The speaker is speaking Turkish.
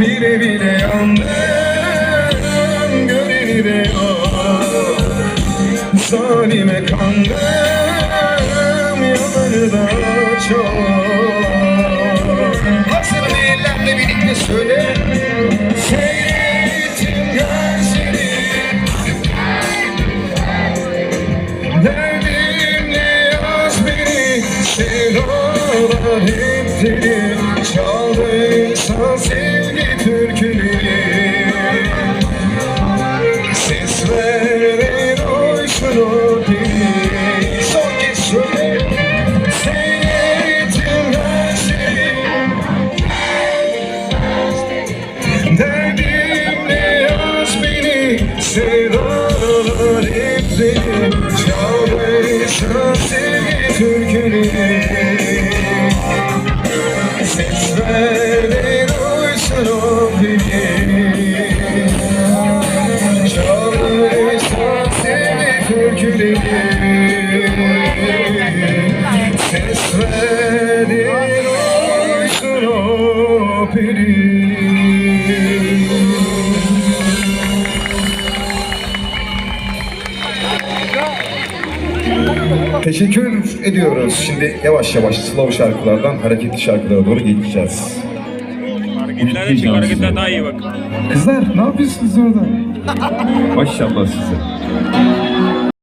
Bile bile yandım Göreni de yok Zalime kandım Yalanı da Sevdalar hep deli Çaldıysa sevgi türküleri. Ses veren oysun o dili Son kez söyle Seyrettim gözleri Derdimle yaz beni Sevdalar hep seni Çaldıysa sevgi Ses beni Teşekkür ediyoruz. Şimdi yavaş yavaş slow şarkılardan hareketli şarkılara doğru geçeceğiz. Hareketler çık hareketler daha iyi bak. Kızlar ne yapıyorsunuz orada? Maşallah size.